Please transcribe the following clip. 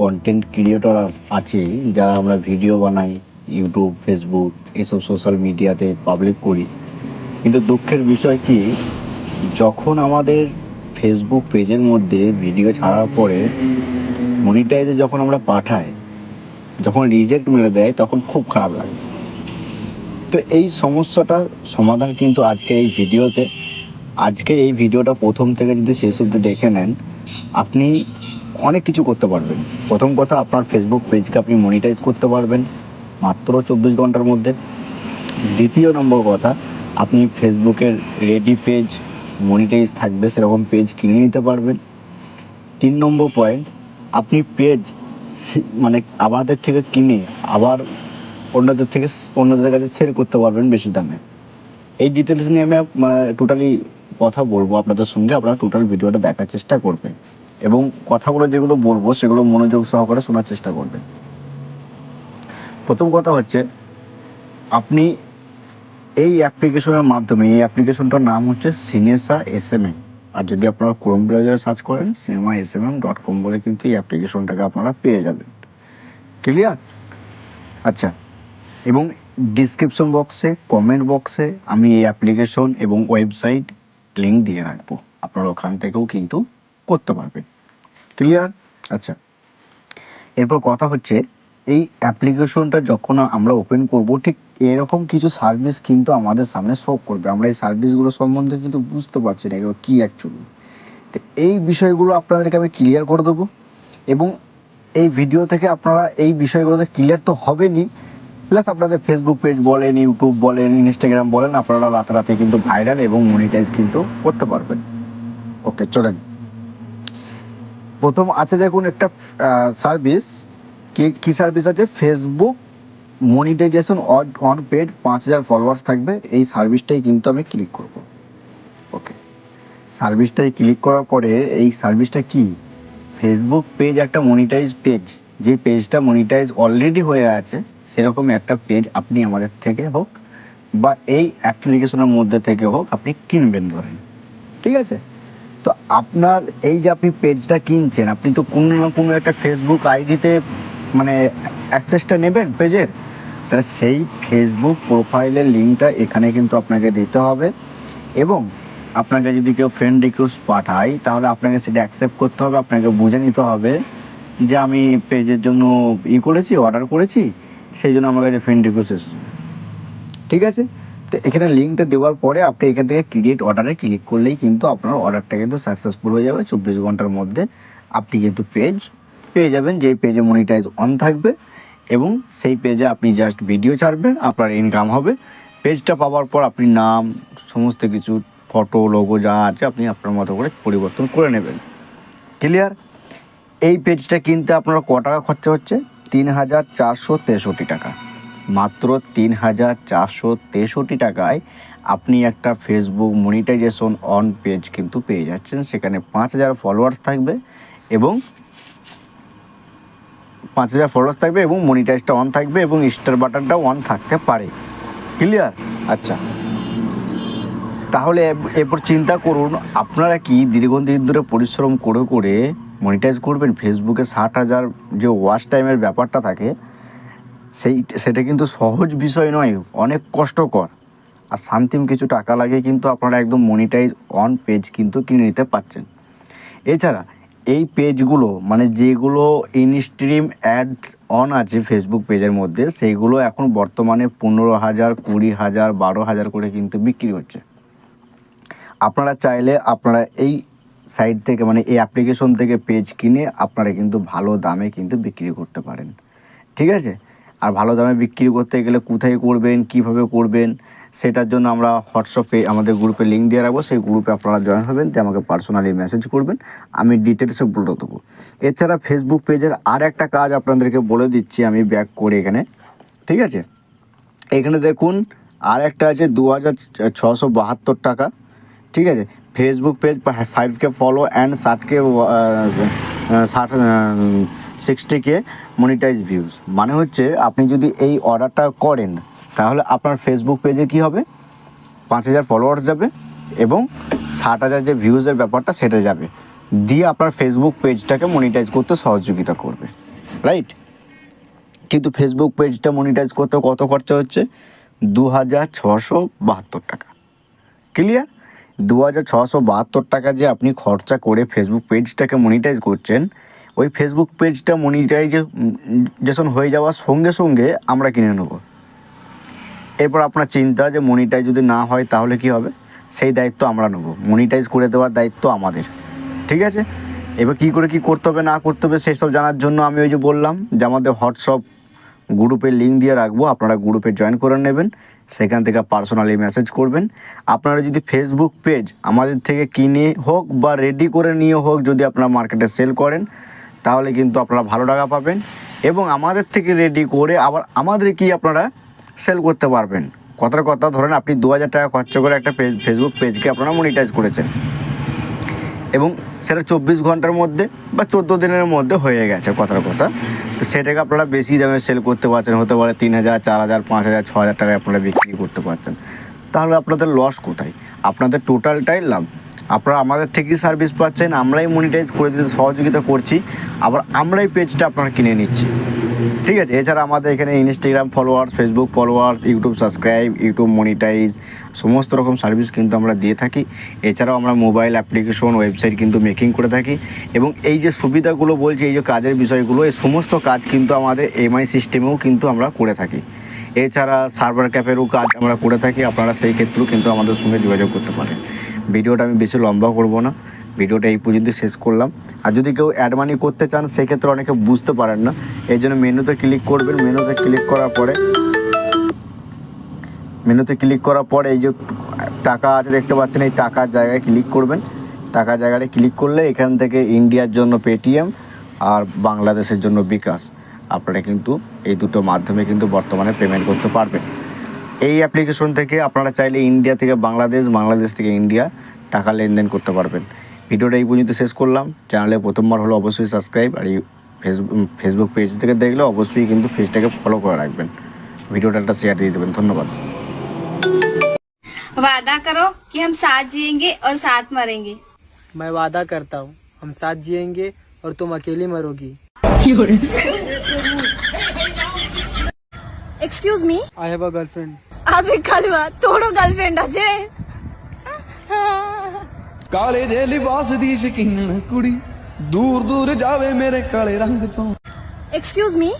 Content creator আছে, যারা আমরা ভিডিও বানাই ইউটিউব ফেসবুক এসব সোশ্যাল মিডিয়াতে পাবলিক করি। কিন্তু দুঃখের বিষয় কি, যখন আমাদের ফেসবুক পেজের মধ্যে ভিডিও ছাড়ার পরে মনিটাইজে যখন আমরা পাঠাই, যখন রিজেক্ট মেরে দেয়, তখন খুব খারাপ লাগে। তো এই সমস্যাটা সমাধান কিন্তু আজকে এই ভিডিওতে আজকে এই ভিডিওটা প্রথম থেকে যদি শেষ অব্দি দেখে নেন, আপনি অনেক কিছু করতে পারবেন। প্রথম কথা, আপনার ফেসবুক পেজকে আপনি মনিটাইজ করতে পারবেন মাত্র চব্বিশ ঘণ্টার মধ্যে। দ্বিতীয় নম্বর কথা, আপনি ফেসবুকের রেডি পেজ মনিটাইজ থাকবে, সেরকম পেজ কিনে নিতে পারবেন। তিন নম্বর পয়েন্ট আপনি পেজ মানে আমাদের থেকে কিনে আবার অন্যদের থেকে অন্যদের কাছে শেয়ার করতে পারবেন বেশি দামে। এই ডিটেলস নিয়ে আমি টোটালি কথা বলব আপনাদের সঙ্গে, আপনারা টোটাল ভিডিওটা দেখার চেষ্টা করবেন। এবং কথাগুলো যেগুলো বলব, সেগুলো মনোযোগ সহকারে শোনার চেষ্টা করবেন প্রথম কথা হচ্ছে, আপনি এই অ্যাপ্লিকেশনের মাধ্যমে, এই অ্যাপ্লিকেশনটার নাম হচ্ছে সিনেসা এস এম এম আর যদি আপনারা ক্রোম ব্রাউজারে সার্চ করেন cinema S M M dot com বলে কিন্তু এই অ্যাপ্লিকেশনটাকে আপনারা পেয়ে যাবেন। ক্লিয়ার আচ্ছা এবং ডিসক্রিপশন বক্সে কমেন্ট বক্সে আমি এই অ্যাপ্লিকেশন এবং ওয়েবসাইট লিঙ্ক দিয়ে রাখব। আপনারা ওখান থেকেও কিন্তু করতে পারবেন। ক্লিয়ার আচ্ছা। এরপর কথা হচ্ছে, এই অ্যাপ্লিকেশনটা যখন আমরা ওপেন করব, ঠিক এরকম কিছু সার্ভিস কিন্তু আমাদের সামনে শো করবে। আমরা এই সার্ভিসগুলো সম্বন্ধে কিন্তু বুঝতে পারছি না, এগুলো কী অ্যাকচুয়ালি তো এই বিষয়গুলো আপনাদেরকে আমি ক্লিয়ার করে দেবো এবং এই ভিডিও থেকে আপনারা এই বিষয়গুলোতে ক্লিয়ার তো হবেনই। প্লাস আপনাদের ফেসবুক পেজ বলেন ইউটিউব বলেন ইনস্টাগ্রাম বলেন, আপনারা রাতারাতি কিন্তু ভাইরাল এবং মনিটাইজ কিন্তু করতে পারবেন। ওকে চলেন। প্রথম আছে দেখুন একটা সার্ভিস কি কি সার্ভিস আছে? Facebook monetization on on paid পাঁচ হাজার ফলোয়ার্স থাকবে। এই সার্ভিসটাই কিন্তু আমি ক্লিক করব। ওকে সার্ভিসটাই ক্লিক করার পরে এই সার্ভিসটা কি? ফেসবুক পেজ একটা মনিটাইজ পেজ যে পেজটা মনিটাইজ অলরেডি হয়ে আছে, সেরকম একটা পেজ আপনি আমাদের থেকে হোক বা এই অ্যাপ্লিকেশনের মধ্যে থেকে হোক আপনি কিনবেন ধরেন। ঠিক আছে? তো আপনার এই যে আপনি পেজটা কিনছেন, আপনি তো কোনো না কোনো একটা ফেসবুক আইডিতে মানে অ্যাক্সেসটা নেবেন পেজের? তাহলে সেই ফেসবুক প্রোফাইলের লিঙ্কটা এখানে কিন্তু আপনাকে দিতে হবে এবং আপনাকে যদি কেউ ফ্রেন্ড রিকোয়েস্ট পাঠায়, তাহলে আপনাকে সেটা অ্যাকসেপ্ট করতে হবে, আপনাকে বুঝে নিতে হবে যে আমি পেজের জন্য ই করেছি অর্ডার করেছি, সেই জন্য আমার কাছে ফ্রেন্ড রিকোয়েস্ট এসেছে। ঠিক আছে? তো এখানে লিঙ্কটা দেওয়ার পরে আপনি এখান থেকে ক্রিয়েট অর্ডারে ক্লিক করলেই কিন্তু আপনার অর্ডারটা কিন্তু সাকসেসফুল হয়ে যাবে। চব্বিশ ঘণ্টার মধ্যে আপনি কিন্তু পেজ পেয়ে যাবেন। যেই পেজে মনিটাইজ অন থাকবে এবং সেই পেজে আপনি জাস্ট ভিডিও ছাড়বেন, আপনার ইনকাম হবে। পেজটা পাওয়ার পর আপনি নাম, সমস্ত কিছু ফটো লোগো যা আছে আপনি আপনার মতো করে পরিবর্তন করে নেবেন। ক্লিয়ার এই পেজটা কিনতে আপনার ক টাকা খরচা হচ্ছে? তিন হাজার চারশো তেষট্টি টাকা। মাত্র তিন হাজার চারশো তেষট্টি টাকায় আপনি একটা ফেসবুক মনিটাইজেশন অন পেজ কিন্তু পেয়ে যাচ্ছেন। সেখানে পাঁচ হাজার ফলোয়ার্স থাকবে এবং পাঁচ হাজার ফলোয়ার্স থাকবে এবং মনিটাইজটা অন থাকবে এবং স্টার বাটনটাও অন থাকতে পারে। ক্লিয়ার আচ্ছা। তাহলে এরপর চিন্তা করুন আপনারা কি দীর্ঘদিন ধরে পরিশ্রম করে করে মনিটাইজ করবেন? ফেসবুকে ষাট হাজার যে ওয়াচ টাইমের ব্যাপারটা থাকে সেই, সেটা কিন্তু সহজ বিষয় নয়, অনেক কষ্টকর। আর শান্তিম কিছু টাকা লাগে কিন্তু আপনারা একদম মনিটাইজ অন পেজ কিন্তু কিনে নিতে পারছেন। এছাড়া এই পেজগুলো মানে যেগুলো ইনস্ট্রিম অ্যাড অন আছে ফেসবুক পেজের মধ্যে, সেইগুলো এখন বর্তমানে পনেরো হাজার, কুড়ি হাজার, বারো হাজার করে কিন্তু বিক্রি হচ্ছে। আপনারা চাইলে আপনারা এই সাইট থেকে মানে এই অ্যাপ্লিকেশন থেকে পেজ কিনে আপনারা কিন্তু ভালো দামে কিন্তু বিক্রি করতে পারেন। ঠিক আছে? আর ভালো দামে বিক্রি করতে গেলে কোথায় করবেন, কীভাবে করবেন, সেটার জন্য আমরা হোয়াটসঅ্যাপে আমাদের গ্রুপে লিঙ্ক দিয়ে রাখব। সেই গ্রুপে আপনারা জয়েন হবেন, দিয়ে আমাকে পার্সোনালি মেসেজ করবেন। আমি ডিটেলসে বলে দেবো। এছাড়া ফেসবুক পেজের আর একটা কাজ আপনাদেরকে বলে দিচ্ছি আমি ব্যাক করে এখানে। ঠিক আছে? এখানে দেখুন, আর একটা আছে দু হাজার ছশো বাহাত্তর টাকা। ঠিক আছে? Facebook page five K follow and ষাট কে ষাট সিক্সটি কে মনিটাইজ ভিউজ মানে হচ্ছে আপনি যদি এই অর্ডারটা করেন, তাহলে আপনার ফেসবুক পেজে কি হবে? পাঁচ হাজার ফলোয়ার্স যাবে এবং ষাট হাজার যে ভিউজের ব্যাপারটা, সেটা যাবে। দিয়ে আপনার ফেসবুক পেজটাকে মনিটাইজ করতে সহযোগিতা করবে। রাইট কিন্তু ফেসবুক পেজটা মনিটাইজ করতে কত খরচা হচ্ছে? দু হাজার ছশো বাহাত্তর টাকা। ক্লিয়ার দু হাজার ছশো বাহাত্তর টাকা যে আপনি খরচা করে ফেসবুক পেজটাকে মনিটাইজ করছেন ওই ফেসবুক পেজটা মনিটাইজেশন হয়ে যাওয়ার সঙ্গে সঙ্গে আমরা কিনে নেব। এরপর আপনার চিন্তা যে মনিটাইজ যদি না হয় তাহলে কি হবে? সেই দায়িত্ব আমরা নেব। মনিটাইজ করে দেওয়ার দায়িত্ব আমাদের। ঠিক আছে? এবার কী করে কি করতে হবে, না করতে হবে সেসব জানার জন্য আমি ওই যে বললাম যে আমাদের হোয়াটসঅ্যাপ গ্রুপের লিঙ্ক দিয়ে রাখব। আপনারা গ্রুপে জয়েন করে নেবেন। সেখান থেকে পার্সোনালি মেসেজ করবেন। আপনারা যদি ফেসবুক পেজ আমাদের থেকে কিনে হোক বা রেডি করে নিয়ে হোক যদি আপনারা মার্কেটে সেল করেন তাহলে কিন্তু আপনারা ভালো টাকা পাবেন এবং আমাদের থেকে রেডি করে আবার আমাদের কি আপনারা সেল করতে পারবেন। কথার কথা, ধরেন আপনি দু হাজার টাকা খরচা করে একটা পেজ ফেসবুক পেজকে আপনারা মনিটাইজ করেছেন। এবং সেটা চব্বিশ ঘণ্টার মধ্যে বা চোদ্দ দিনের মধ্যে হয়ে গেছে, কথার কথা। তো সেটাকে আপনারা বেশি দামে সেল করতে পারছেন, হতে পারে তিন হাজার, চার হাজার, পাঁচ হাজার, ছ হাজার টাকায় আপনারা বিক্রি করতে পারছেন। তাহলে আপনাদের লস কোথায়? আপনাদের টোটালটাই লাভ। আপনারা আমাদের থেকেই সার্ভিস পাচ্ছেন, আমরাই মনিটাইজ করে দিতে সহযোগিতা করছি, আবার আমরাই পেজটা আপনারা কিনে নিচ্ছি। ঠিক আছে? এছাড়া আমাদের এখানে Instagram followers Facebook followers YouTube subscribe YouTube monetize সমস্ত রকম সার্ভিস কিন্তু আমরা দিয়ে থাকি। এছাড়াও আমরা মোবাইল অ্যাপ্লিকেশন ওয়েবসাইট কিন্তু মেকিং করে থাকি। এবং এই যে সুবিধাগুলো বলছি, এই যে কাজের বিষয়গুলো, এই সমস্ত কাজ কিন্তু আমাদের এমআই সিস্টেমেও কিন্তু আমরা করে থাকি। এছাড়া সার্ভার ক্যাপেরও কাজ আমরা করে থাকি, আপনারা সেই ক্ষেত্রেও কিন্তু আমাদের সঙ্গে যোগাযোগ করতে পারেন। ভিডিওটা আমি বেশি লম্বা করব না। ভিডিওটা এই পর্যন্ত শেষ করলাম। আর যদি কেউ অ্যাড মানি করতে চান, সেক্ষেত্রে অনেকে বুঝতে পারেন না। এই জন্য মেনুতে ক্লিক করবেন। মেনুতে ক্লিক করার পরে, মেনুতে ক্লিক করার পরে এই যে টাকা আছে দেখতে পাচ্ছেন, এই টাকার জায়গায় ক্লিক করবেন। টাকা জায়গায় ক্লিক করলে এখান থেকে ইন্ডিয়ার জন্য পেটিএম আর বাংলাদেশের জন্য বিকাশ আপনারা কিন্তু এই দুটো মাধ্যমে কিন্তু বর্তমানে পেমেন্ট করতে পারবেন। এই অ্যাপ্লিকেশন থেকে আপনারা চাইলে ইন্ডিয়া থেকে বাংলাদেশ বাংলাদেশ থেকে ইন্ডিয়া টাকা লেনদেন করতে পারবেন ভিডিওটা এই পর্যন্ত শেষ করলাম চ্যানেলে প্রথমবার হলো অবশ্যই সাবস্ক্রাইব আর এই ফেসবুক ফেসবুক পেজ থেকে দেখলে অবশ্যই কিন্তু পেজটাকে ফলো করে রাখবেন ভিডিওটা একটা শেয়ার দিয়ে দেবেন ধন্যবাদ वादा करो कि हम साथ जिएंगे और साथ मरेंगे मैं वादा करता हूँ हम साथ जिएंगे और तुम अकेली मरोगी excuse me I have a ఆమె కలువ తోడు గర్ల్ ఫ్రెండ్ అజయ్ ਕਾਲੇ ਦੇ ਲਿਬਾਸ ਦੀ ਸ਼ਕੀਨ ਕੁੜੀ ਦੂਰ ਦੂਰ ਜਾਵੇ ਮੇਰੇ ਕਾਲੇ ਰੰਗ ਤੋਂ। Excuse me